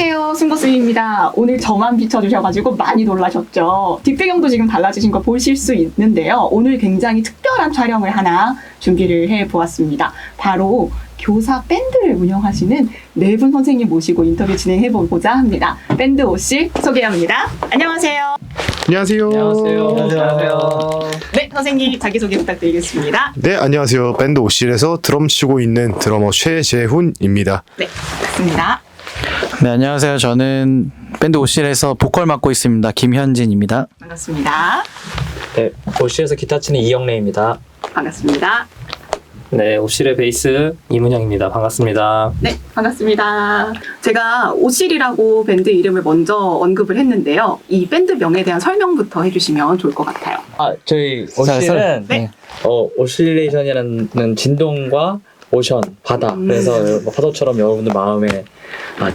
안녕하세요. 승보스입니다. 오늘 저만 비춰주셔가지고 많이 놀라셨죠? 뒷배경도 지금 달라지신 거 보실 수 있는데요. 오늘 굉장히 특별한 촬영을 하나 준비를 해보았습니다. 바로 교사 밴드를 운영하시는 네 분 선생님 모시고 인터뷰 진행해보고자 합니다. 밴드 오씨 소개합니다. 안녕하세요. 안녕하세요. 안녕하세요. 네, 선생님 자기소개 부탁드리겠습니다. 네, 안녕하세요. 밴드 오실에서 드럼 치고 있는 드러머 최재훈입니다. 네, 맞습니다. 네, 안녕하세요. 저는 밴드 오실에서 보컬 맡고 있습니다. 김현진입니다. 반갑습니다. 네, 오실에서 기타 치는 이영래입니다. 반갑습니다. 네, 오실의 베이스 이문영입니다. 반갑습니다. 네, 반갑습니다. 제가 오실이라고 밴드 이름을 먼저 언급을 했는데요. 이 밴드 명에 대한 설명부터 해주시면 좋을 것 같아요. 아, 저희 자, 오실은 네. 어, 오실레이션이라는 진동과 오션, 바다. 음. 그래서 뭐 파도처럼 여러분들 마음에 아,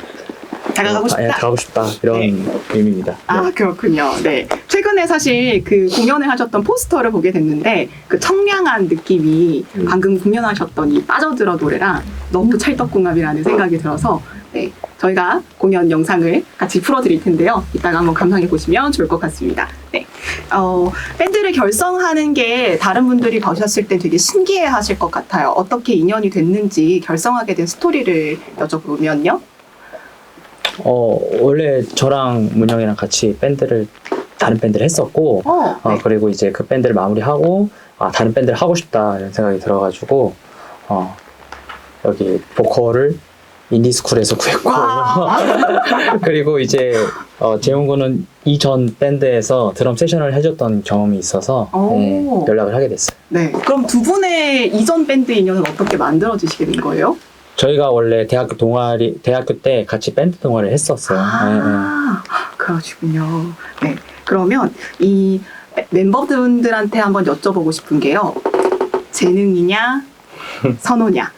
다가가고 아, 싶다. 예, 다가고 싶다. 이런 네. 의미입니다. 아, 그렇군요. 네. 최근에 사실 그 공연을 하셨던 포스터를 보게 됐는데 그 청량한 느낌이 음. 방금 공연하셨던 이 빠져들어 노래랑 너무 찰떡궁합이라는 생각이 들어서 네. 저희가 공연 영상을 같이 풀어드릴 텐데요. 이따가 한번 감상해 보시면 좋을 것 같습니다. 네. 어, 밴드를 결성하는 게 다른 분들이 보셨을 때 되게 신기해 하실 것 같아요. 어떻게 인연이 됐는지 결성하게 된 스토리를 여쭤보면요. 어, 원래 저랑 문영이랑 같이 밴드를 다른 밴드를 했었고 어, 어, 네. 그리고 이제 그 밴드를 마무리하고 아, 다른 밴드를 하고 싶다 이런 생각이 들어가지고 어, 여기 보컬을 인디스쿨에서 구했고 와. 그리고 이제 어, 재훈 군은 이전 밴드에서 드럼 세션을 해줬던 경험이 있어서 오. 네, 연락을 하게 됐어요. 네. 그럼 두 분의 이전 밴드 인연은 어떻게 만들어지시게 된 거예요? 저희가 원래 대학교 동아리 대학교 때 같이 밴드 동아리를 했었어요. 네, 아, 그러시군요. 네. 그러면 이 멤버분들한테 한번 여쭤보고 싶은 게요. 재능이냐, 선호냐.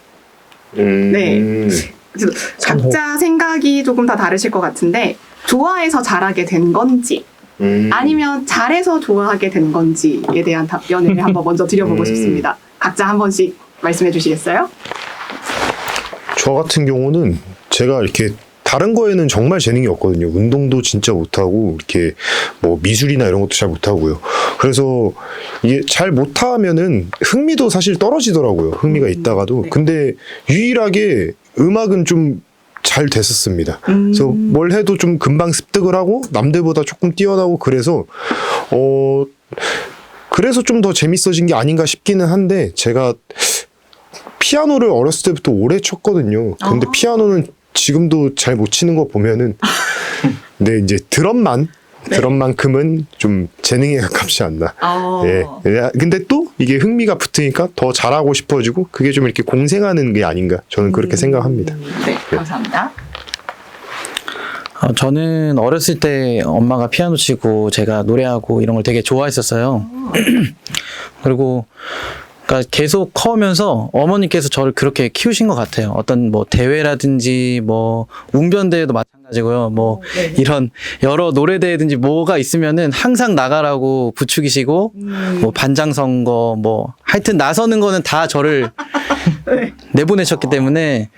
음, 네. 음, 그래서 선호. 각자 생각이 조금 다 다르실 것 같은데 좋아해서 잘하게 된 건지 음. 아니면 잘해서 좋아하게 된 건지에 대한 답변을 한번 먼저 드려보고 음. 싶습니다. 각자 한 번씩 말씀해 주시겠어요? 저 같은 경우는 제가 이렇게 다른 거에는 정말 재능이 없거든요. 운동도 진짜 못하고 이렇게 뭐 미술이나 이런 것도 잘 못하고요. 그래서 이게 잘 못하면은 흥미도 사실 떨어지더라고요. 흥미가 음, 있다가도. 네. 근데 유일하게 음악은 좀 잘 됐었습니다. 음. 그래서 뭘 해도 좀 금방 습득을 하고 남들보다 조금 뛰어나고 그래서 어 그래서 좀 더 재밌어진 게 아닌가 싶기는 한데 제가 피아노를 어렸을 때부터 오래 쳤거든요. 근데 아. 피아노는 지금도 잘 못 치는 거 보면은 근데 이제 드럼만 네. 드럼만큼은 좀 재능에 가깝지 않나. 어. 예. 예. 근데 또 이게 흥미가 붙으니까 더 잘하고 싶어지고 그게 좀 이렇게 공생하는 게 아닌가. 저는 그렇게 음. 생각합니다. 네, 감사합니다. 어, 저는 어렸을 때 엄마가 피아노 치고 제가 노래하고 이런 걸 되게 좋아했었어요. 그리고 그러니까 계속 커오면서 어머니께서 저를 그렇게 키우신 것 같아요. 어떤 뭐 대회라든지 뭐 웅변대회도 마찬가지고요. 뭐 네. 이런 여러 노래대회든지 뭐가 있으면은 항상 나가라고 부추기시고 음. 뭐 반장 선거 뭐 하여튼 나서는 거는 다 저를 네. 내보내셨기 때문에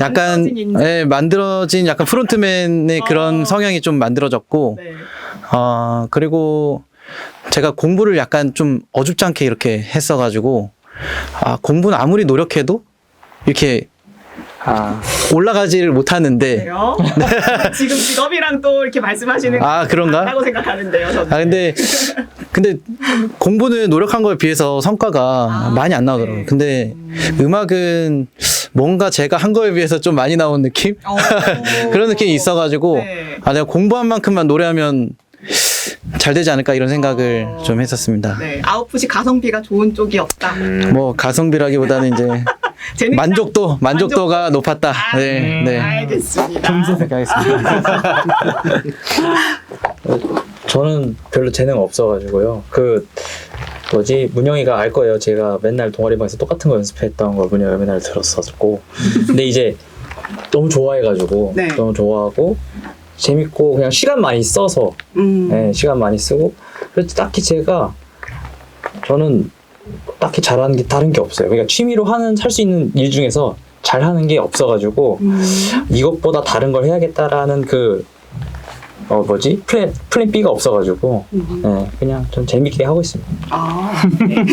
약간 만들어진. 예, 만들어진 약간 프론트맨의 그런 어. 성향이 좀 만들어졌고 네. 어 그리고 제가 공부를 약간 좀 어줍지 않게 이렇게 했어가지고 아 공부는 아무리 노력해도 이렇게 아, 올라가지를 못하는데 그래요? 지금 직업이랑 또 이렇게 말씀하시는 거아 그런가? 맞다고 생각하는데요. 저는. 아 근데 근데 공부는 노력한 거에 비해서 성과가 아, 많이 안 나오더라고요. 네. 근데 음악은 뭔가 제가 한 거에 비해서 좀 많이 나온 느낌? 어. 그런 느낌이 있어가지고 네. 아 내가 공부한 만큼만 노래하면 잘 되지 않을까 이런 생각을 어. 좀 했었습니다. 네, 아웃풋이 가성비가 좋은 쪽이 없다. 뭐 가성비라기보다는 이제 재능 만족도 만족도가 높았다. 아, 네, 네. 알겠습니다. 그렇게 하겠습니다. 저는 별로 재능 없어가지고요. 그 뭐지 문영이가 알 거예요. 제가 맨날 동아리방에서 똑같은 거 연습했던 걸 문영이가 맨날 들었었고, 근데 이제 너무 좋아해가지고 네. 너무 좋아하고 재밌고 그냥 시간 많이 써서 음. 네, 시간 많이 쓰고 그래서 딱히 제가 저는 딱히 잘하는 게 다른 게 없어요. 그러니까 취미로 하는 할 수 있는 일 중에서 잘하는 게 없어가지고 음. 이것보다 다른 걸 해야겠다라는 그 어 뭐지 플랜 플랜 B가 없어가지고 음. 네, 그냥 좀 재밌게 하고 있습니다. 아, 네.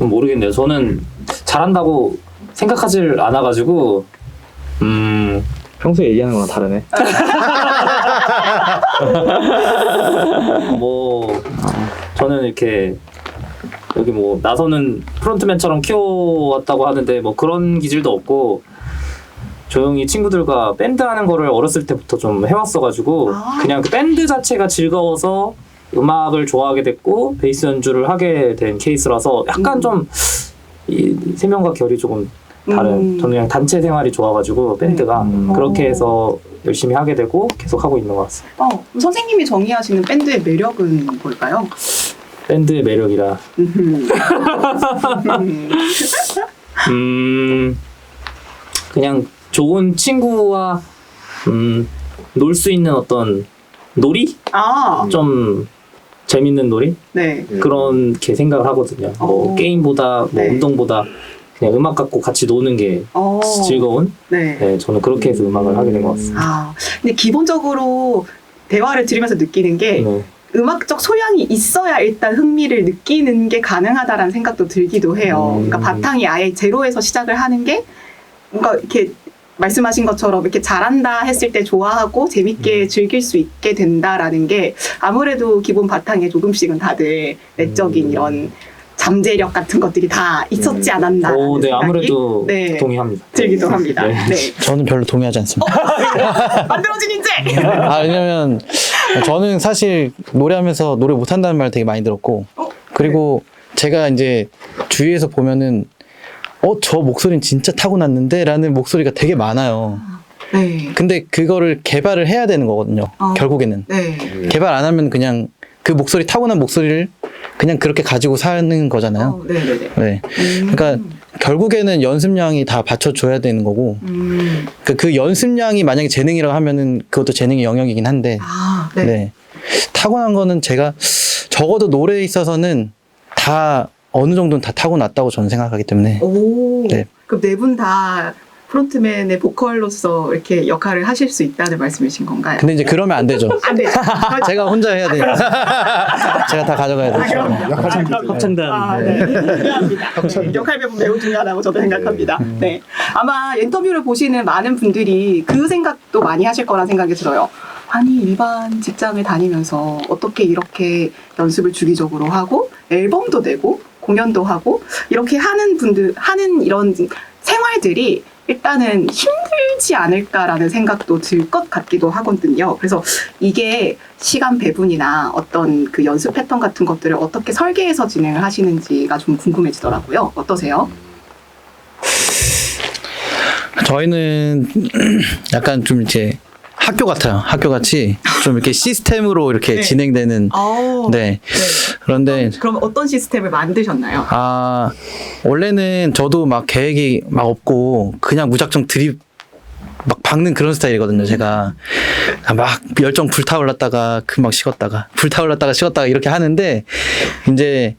모르겠네요. 저는 잘한다고 생각하질 않아가지고 음 평소에 얘기하는 거랑 다르네. 뭐 저는 이렇게 여기 뭐 나서는 프론트맨처럼 키워왔다고 하는데 뭐 그런 기질도 없고 조용히 친구들과 밴드 하는 거를 어렸을 때부터 좀 해왔어가지고 아. 그냥 그 밴드 자체가 즐거워서 음악을 좋아하게 됐고 베이스 연주를 하게 된 케이스라서 약간 음. 좀이 세 명과 결이 조금 다른 음. 저는 그냥 단체 생활이 좋아가지고 밴드가 음. 그렇게 어. 해서 열심히 하게 되고 계속 하고 있는 것 같습니다. 어, 그럼 선생님이 정의하시는 밴드의 매력은 뭘까요? 밴드의 매력이라. 음. 음 그냥 좋은 친구와 음, 놀 수 있는 어떤 놀이 아, 좀 재밌는 놀이 네. 그렇게 생각을 하거든요. 뭐 어. 게임보다 뭐 네. 운동보다 그냥 음악 갖고 같이 노는 게 어, 즐거운. 네. 네, 저는 그렇게 해서 음악을 하게 된 것 같습니다. 아, 근데 기본적으로 대화를 들으면서 느끼는 게 네. 음악적 소양이 있어야 일단 흥미를 느끼는 게 가능하다라는 생각도 들기도 해요. 음. 그러니까 바탕이 아예 제로에서 시작을 하는 게 뭔가 이렇게 말씀하신 것처럼 이렇게 잘한다 했을 때 좋아하고 재밌게 음. 즐길 수 있게 된다라는 게 아무래도 기본 바탕에 조금씩은 다들 내적인 음. 이런 잠재력 같은 것들이 다 있었지 않았나. 오, 네, 아무래도 네. 동의합니다. 들기도 합니다. 네. 네. 저는 별로 동의하지 않습니다. 만들어진 인재! 아, 왜냐면 저는 사실 노래하면서 노래 못한다는 말 되게 많이 들었고 어? 그리고 제가 이제 주위에서 보면은 어, 저 목소리는 진짜 타고났는데 라는 목소리가 되게 많아요. 네. 근데 그거를 개발을 해야 되는 거거든요. 어. 결국에는. 네. 개발 안 하면 그냥 그 목소리 타고난 목소리를 그냥 그렇게 가지고 사는 거잖아요. 어, 네네네. 네. 음. 그러니까 결국에는 연습량이 다 받쳐줘야 되는 거고 음. 그, 그 연습량이 만약에 재능이라고 하면은 그것도 재능의 영역이긴 한데 아, 네. 네. 타고난 거는 제가 적어도 노래에 있어서는 다 어느 정도는 다 타고났다고 저는 생각하기 때문에 오. 네. 그럼 네 분 다 프론트맨의 보컬로서 이렇게 역할을 하실 수 있다는 말씀이신 건가요? 근데 이제 그러면 안 되죠. 안 돼. 제가 혼자 해야 돼요. 제가 다 가져가야 아, 돼요. 합창단. 아, 네. 중요합니다. 네, 역할 배분 매우 중요하다고 저도 생각합니다. 네. 아마 인터뷰를 보시는 많은 분들이 그 생각도 많이 하실 거란 생각이 들어요. 아니, 일반 직장을 다니면서 어떻게 이렇게 연습을 주기적으로 하고, 앨범도 내고, 공연도 하고, 이렇게 하는 분들, 하는 이런 생활들이 일단은 힘들지 않을까라는 생각도 들 것 같기도 하거든요. 그래서 이게 시간 배분이나 어떤 그 연습 패턴 같은 것들을 어떻게 설계해서 진행을 하시는지가 좀 궁금해지더라고요. 어떠세요? 저희는 약간 좀 이제 학교 같아요. 학교 같이 좀 이렇게 시스템으로 이렇게 네. 진행되는 어, 네. 그런데 그럼 어떤 시스템을 만드셨나요? 아 원래는 저도 막 계획이 막 없고 그냥 무작정 드립 막 박는 그런 스타일이거든요. 제가 막 열정 불타올랐다가 금방 식었다가 불타올랐다가 식었다가 이렇게 하는데 이제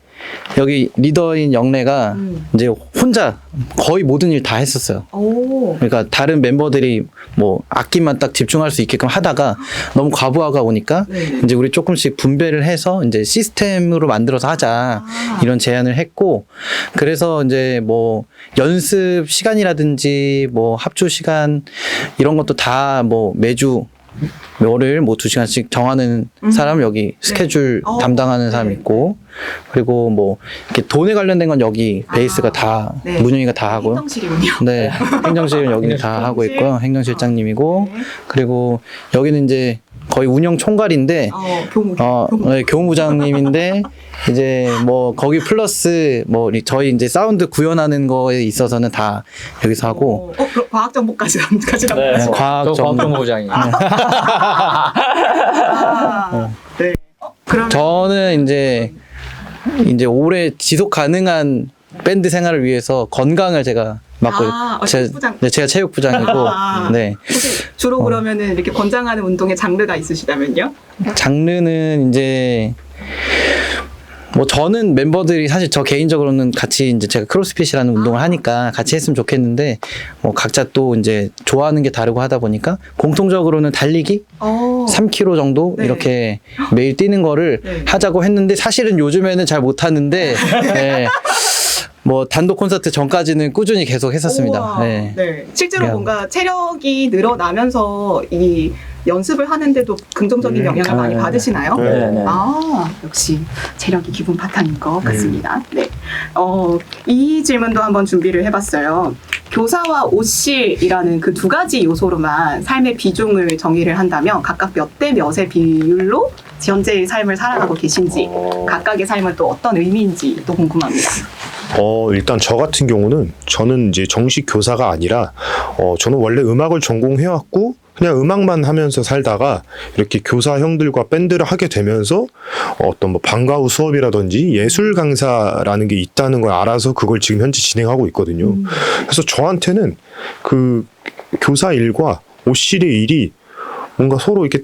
여기 리더인 영래가 음. 이제 혼자 거의 모든 일 다 했었어요. 오. 그러니까 다른 멤버들이 뭐 악기만 딱 집중할 수 있게끔 하다가 너무 과부하가 오니까 네. 이제 우리 조금씩 분배를 해서 이제 시스템으로 만들어서 하자 아. 이런 제안을 했고 그래서 이제 뭐 연습 시간이라든지 뭐 합주 시간 이런 것도 다 뭐 매주 월요일 뭐두 시간씩 정하는 음. 사람 여기 스케줄 어. 담당하는 사람 네. 있고 그리고 뭐 이렇게 돈에 관련된 건 여기 베이스가 아. 다 네. 문영이가 다 하고요. 행정실이군요. 네, 행정실은 여기는 다 하고 있고요. 행정실장님이고 네. 그리고 여기는 이제 거의 운영 총괄인데 어, 교무. 어, 네, 교무부장님인데 이제 뭐 거기 플러스 뭐 이- 저희 이제 사운드 구현하는 거에 있어서는 다 여기서 하고 어, 그럼 과학 정보까지 까지 네. 네, 과학 저정 과학 정보부장이. 아, 네. 어, 그럼 저는 이제 이제 오래 지속 가능한 밴드 생활을 위해서 건강을 제가 맡고 아, 어, 제, 체육부장. 네, 제가 체육부장이고 아. 네 혹시 주로 그러면은 이렇게 권장하는 운동의 장르가 있으시다면요? 장르는 이제 뭐 저는 멤버들이 사실 저 개인적으로는 같이 이제 제가 크로스핏이라는 운동을 하니까 같이 했으면 좋겠는데 뭐 각자 또 이제 좋아하는 게 다르고 하다 보니까 공통적으로는 달리기 어. 3km 정도 네. 이렇게 매일 뛰는 거를 네. 하자고 했는데 사실은 요즘에는 잘 못 하는데 네. 뭐 단독 콘서트 전까지는 꾸준히 계속 했었습니다. 우와. 네. 네. 실제로 그냥- 뭔가 체력이 늘어나면서 이 연습을 하는데도 긍정적인 음. 영향을 많이 아, 받으시나요? 네, 네. 아, 역시 체력이 기본 바탕인 것 음. 같습니다. 네. 어, 이 질문도 한번 준비를 해봤어요. 교사와 오실이라는 그 두 가지 요소로만 삶의 비중을 정의를 한다면 각각 몇 대 몇의 비율로 현재의 삶을 살아가고 계신지 각각의 삶은 또 어떤 의미인지 또 궁금합니다. 어, 일단 저 같은 경우는 저는 이제 정식 교사가 아니라 어, 저는 원래 음악을 전공해왔고 그냥 음악만 하면서 살다가 이렇게 교사 형들과 밴드를 하게 되면서 어떤 뭐 방과 후 수업이라든지 예술 강사라는 게 있다는 걸 알아서 그걸 지금 현재 진행하고 있거든요. 그래서 저한테는 그 교사 일과 오실의 일이 뭔가 서로 이렇게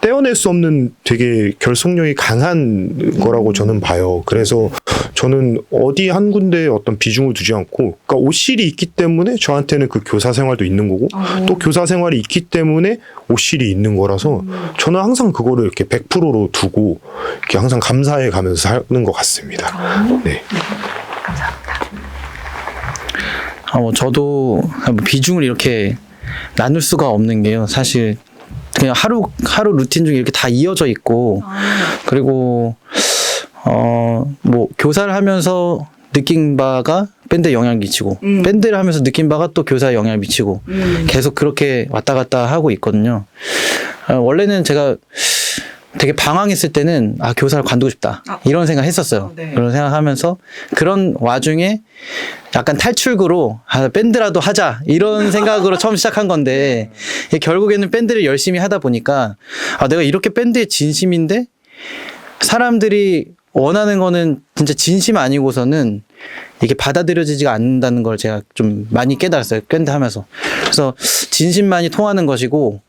떼어낼 수 없는 되게 결속력이 강한 거라고 저는 봐요. 그래서 저는 어디 한 군데에 어떤 비중을 두지 않고, 그러니까 오실이 있기 때문에 저한테는 그 교사 생활도 있는 거고, 또 교사 생활이 있기 때문에 오실이 있는 거라서 저는 항상 그거를 이렇게 100%로 두고 이렇게 항상 감사해 가면서 사는 것 같습니다. 네. 감사합니다. 아, 뭐 저도 뭐 비중을 이렇게 나눌 수가 없는 게요. 사실 그냥 하루 하루 루틴 중에 이렇게 다 이어져 있고 그리고 어 뭐 교사를 하면서 느낀 바가 밴드에 영향을 미치고 음. 밴드를 하면서 느낀 바가 또 교사에 영향을 미치고 음. 계속 그렇게 왔다 갔다 하고 있거든요. 어, 원래는 제가 되게 방황했을 때는 아 교사를 관두고 싶다 아. 이런 생각 했었어요. 어, 네. 그런 생각하면서 그런 와중에 약간 탈출구로 아, 밴드라도 하자 이런 생각으로 처음 시작한 건데 결국에는 밴드를 열심히 하다 보니까 아 내가 이렇게 밴드에 진심인데 사람들이 원하는 거는 진짜 진심 아니고서는 이게 받아들여지지가 않는다는 걸 제가 좀 많이 깨달았어요. 밴드 하면서. 그래서 진심만이 통하는 것이고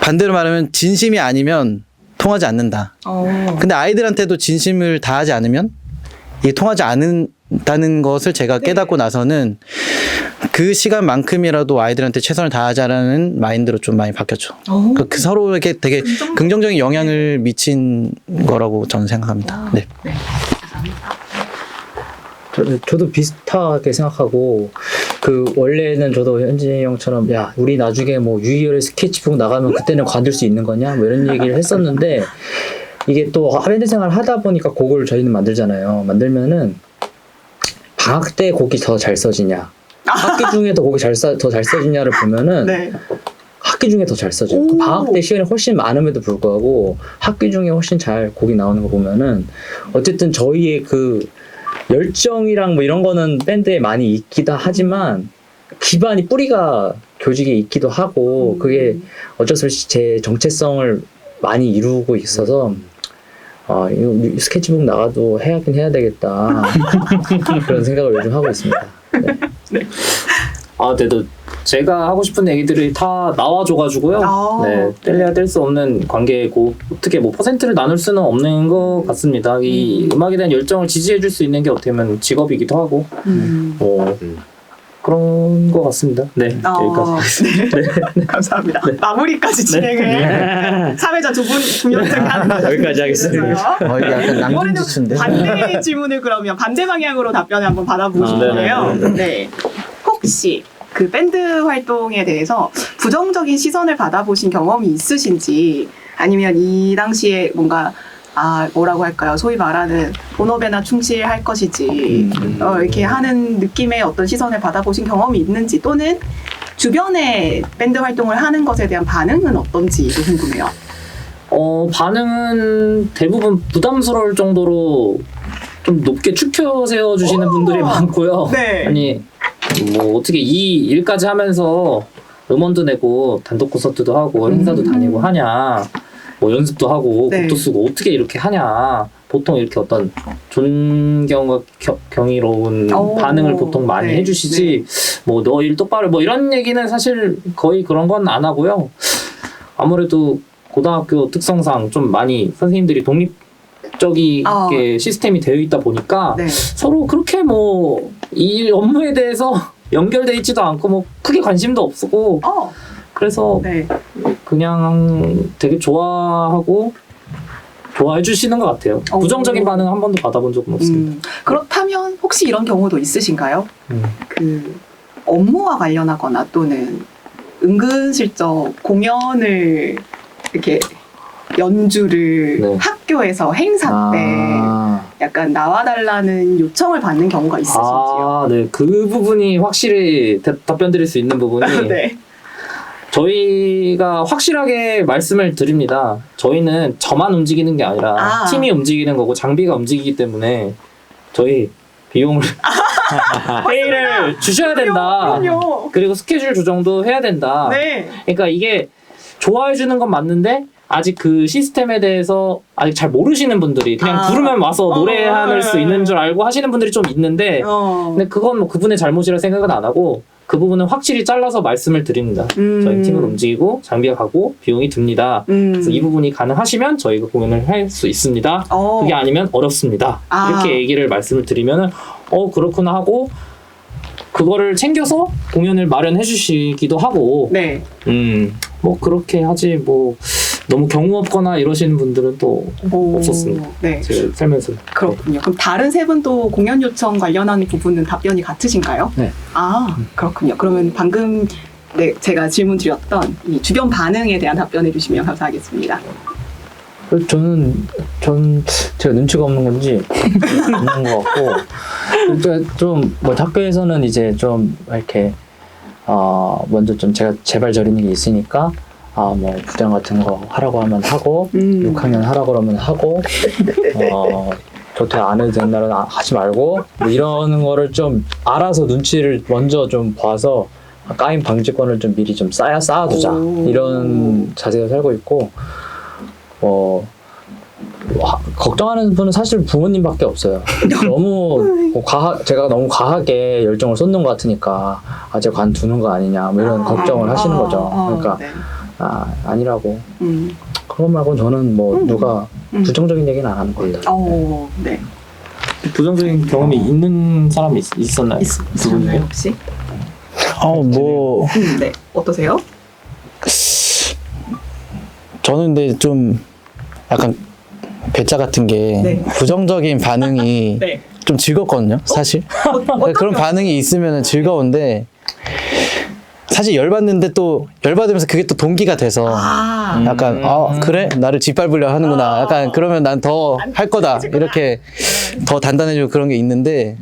반대로 말하면 진심이 아니면 통하지 않는다. 어. 근데 아이들한테도 진심을 다하지 않으면 이게 통하지 않는 다는 것을 제가 네. 깨닫고 나서는 그 시간만큼이라도 아이들한테 최선을 다하자라는 마인드로 좀 많이 바뀌었죠. 어. 그, 그 서로에게 되게 긍정- 긍정적인 영향을 미친 거라고 저는 생각합니다. 네. 네. 감사합니다. 저, 저도 비슷하게 생각하고 그 원래는 저도 현진이 형처럼 야 우리 나중에 뭐 유희열의 스케치북 나가면 그때는 관둘 수 있는 거냐 뭐 이런 얘기를 했었는데 이게 또 밴드 생활 하다 보니까 곡을 저희는 만들잖아요 만들면은 방학 때 곡이 더 잘 써지냐 학기 곡이 더잘 써지냐를 보면은 네. 학기 중에 더 잘 써져요. 오. 방학 때 시간이 훨씬 많음에도 불구하고 학기 중에 훨씬 잘 곡이 나오는 거 보면은 어쨌든 저희의 그 열정이랑 뭐 이런 거는 밴드에 많이 있기도 하지만 기반이 뿌리가 교직에 있기도 하고 그게 어쩔 수 없이 제 정체성을 많이 이루고 있어서 아 이거 스케치북 나가도 해야긴 해야 되겠다 그런 생각을 요즘 하고 있습니다. 네. 아, 그래도 제가 하고 싶은 얘기들이 다 나와줘가지고요. 아. 네, 뗄래야 뗄 수 없는 관계고 어떻게 뭐 퍼센트를 나눌 수는 없는 것 같습니다. 이 음 악에 대한 열정을 지지해줄 수 있는 게 어떻게 보면 직업이기도 하고 음. 뭐 음. 그런 것 같습니다. 네, 어, 여기까지. 네. 감사합니다. 마무리까지 진행을 사회자 두 분, 하는 여기까지 하겠습니다. 어, 이게 약간 이번에는 낭중지추인데. 반대 질문을 그러면 반대 방향으로 답변을 한번 받아보고 아, 싶은데요. 네. 혹시 그 밴드 활동에 대해서 부정적인 시선을 받아보신 경험이 있으신지 아니면 이 당시에 뭔가 아 뭐라고 할까요? 소위 말하는 본업에나 충실할 것이지 어, 이렇게 하는 느낌의 어떤 시선을 받아보신 경험이 있는지 또는 주변에 밴드 활동을 하는 것에 대한 반응은 어떤지도 궁금해요. 어, 반응은 대부분 부담스러울 정도로 좀 높게 추켜 세워 주시는 오. 분들이 많고요. 네. 아니, 뭐, 어떻게 이 일까지 하면서 음원도 내고 단독 콘서트도 하고 행사도 음. 다니고 하냐, 뭐 연습도 하고 네. 곡도 쓰고 어떻게 이렇게 하냐. 보통 이렇게 어떤 존경과 겨- 경이로운 오. 반응을 보통 많이 네. 해주시지, 뭐너 일 똑바로 뭐 이런 얘기는 사실 거의 그런 건 안 하고요. 아무래도 고등학교 특성상 좀 많이 선생님들이 독립 독립적이게 아. 시스템이 되어 있다 보니까 네. 서로 그렇게 뭐 이 업무에 대해서 연결돼 있지도 않고 뭐 크게 관심도 없고 어, 그래서 네. 그냥 되게 좋아하고 좋아해 주시는 것 같아요. 어. 부정적인 반응 한 번도 받아본 적은 없습니다. 음, 그렇다면 혹시 이런 경우도 있으신가요? 음. 그 업무와 관련하거나 또는 은근슬쩍 공연을 이렇게 연주를 네. 학교에서 행사 때 아, 약간 나와달라는 요청을 받는 경우가 있으신지요? 아, 네. 그 부분이 확실히 대- 답변 드릴 수 있는 부분이 네. 저희가 확실하게 말씀을 드립니다. 저희는 저만 움직이는 게 아니라 아. 팀이 움직이는 거고 장비가 움직이기 때문에 저희 비용을 회의를 주셔야 된다. 그럼요. 그리고 스케줄 조정도 해야 된다. 네. 그러니까 이게 좋아해 주는 건 맞는데 아직 그 시스템에 대해서 아직 잘 모르시는 분들이 그냥 아. 부르면 와서 어, 노래할 수 네. 있는 줄 알고 하시는 분들이 좀 있는데 어. 근데 그건 뭐 그분의 잘못이라 생각은 안 하고 그 부분은 확실히 잘라서 말씀을 드립니다. 음. 저희 팀을 움직이고 장비가 가고 비용이 듭니다. 음. 그래서 이 부분이 가능하시면 저희가 공연을 할 수 있습니다. 어. 그게 아니면 어렵습니다. 아. 이렇게 얘기를 말씀을 드리면은 어 그렇구나 하고 그거를 챙겨서 공연을 마련해 주시기도 하고 네. 음뭐 그렇게 하지 뭐 너무 경우 없거나 이러시는 분들은 또 오, 없었습니다. 네. 제가 살면서 그렇군요. 그럼 다른 세 분도 공연 요청 관련한 부분은 답변이 같으신가요? 네. 아, 그렇군요. 그러면 방금 네, 제가 질문 드렸던 이 주변 반응에 대한 답변해 주시면 감사하겠습니다. 저는 전 제가 눈치가 없는 건지 없는 것 같고 좀뭐 학교에서는 이제 좀 이렇게 어 먼저 좀 제가 제발 저리는 게 있으니까 아 뭐 부장 같은 거 하라고 하면 하고 음. 6학년 하라고 그러면 하고 어 조퇴 안 해도 되는 날은 아- 하지 말고 뭐 이러는 거를 좀 알아서 눈치를 먼저 좀 봐서 까임 방지권을 좀 미리 좀 쌓아 쌓아두자 오. 이런 자세로 살고 있고 뭐 와- 걱정하는 분은 사실 부모님밖에 없어요. 너무 뭐 과하, 제가 너무 과하게 열정을 쏟는 것 같으니까 아제 관두는 거 아니냐 뭐 이런 아, 걱정을 하시는 아, 거죠. 아, 그러니까 네. 아 아니라고 음. 그런 말고 저는 뭐 음. 누가 음. 부정적인 얘기는 안 하는 거예요. 어, 네. 부정적인 경험이 있는 사람이 있, 었나요 있, 있으셨나요, 혹시? 어, 뭐 음, 네. 어떠세요? 저는 근데 좀 약간 배짜 같은 게 네. 부정적인 반응이 네. 좀 즐겁거든요, 사실. 그러니까 그런 반응이 있으면 즐거운데 사실 열받는데 또 열받으면서 그게 또 동기가 돼서 아, 약간 음. 어 그래? 나를 짓밟으려 하는구나. 아. 약간 그러면 난 더 할 거다. 이렇게 더 단단해지고 그런 게 있는데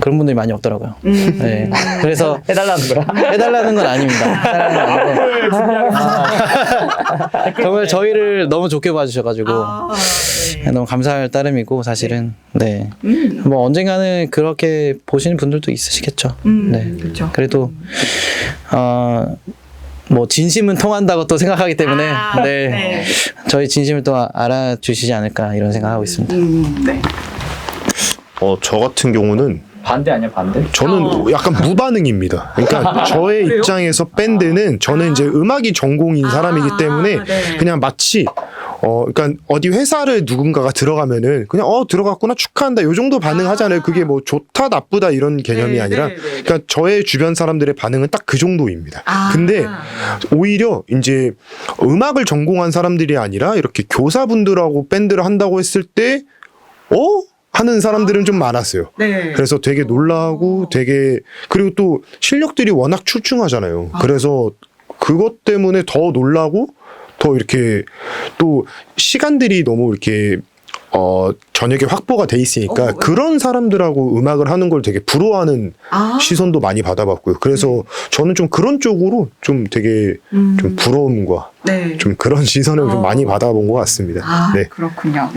그런 분들이 많이 없더라고요. 음. 네. 그래서 해달라는 거야? 해달라는 건 아닙니다. 해달라는 건 아니고. 아, 정말 저희를 너무 좋게 봐주셔가지고 아, 네. 너무 감사할 따름이고 사실은 네. 음, 뭐 언젠가는 그렇게 보시는 분들도 있으시겠죠. 음, 네. 그렇죠. 그래도 어. 뭐 진심은 통한다고 또 생각하기 때문에 아, 네. 네. 저희 진심을 또 알아주시지 않을까 이런 생각하고 있습니다. 음, 네. 어, 저 같은 경우는 반대 아니야 반대? 저는 어. 약간 무반응입니다. 그러니까 저의 그래요? 입장에서 밴드는 저는 이제 음악이 전공인 아, 사람이기 때문에 네. 그냥 마치 어 그러니까 어디 회사를 누군가가 들어가면은 그냥 어 들어갔구나 축하한다 요 정도 반응하잖아요. 그게 뭐 좋다 나쁘다 이런 개념이 네, 아니라 네, 네, 네. 그러니까 저의 주변 사람들의 반응은 딱 그 정도입니다. 아. 근데 오히려 이제 음악을 전공한 사람들이 아니라 이렇게 교사분들하고 밴드를 한다고 했을 때 어? 하는 사람들은 좀 많았어요. 네. 그래서 되게 놀라고 되게 그리고 또 실력들이 워낙 출중하잖아요. 아. 그래서 그것 때문에 더 놀라고 더 이렇게 또 시간들이 너무 이렇게 어 저녁에 확보가 돼 있으니까 어, 그런 사람들하고 음악을 하는 걸 되게 부러워하는 아, 시선도 많이 받아봤고요. 그래서 저는 좀 그런 쪽으로 좀 되게 음, 좀 부러움과 네. 좀 그런 시선을 어. 좀 많이 받아본 것 같습니다. 아, 네. 그렇군요. 네.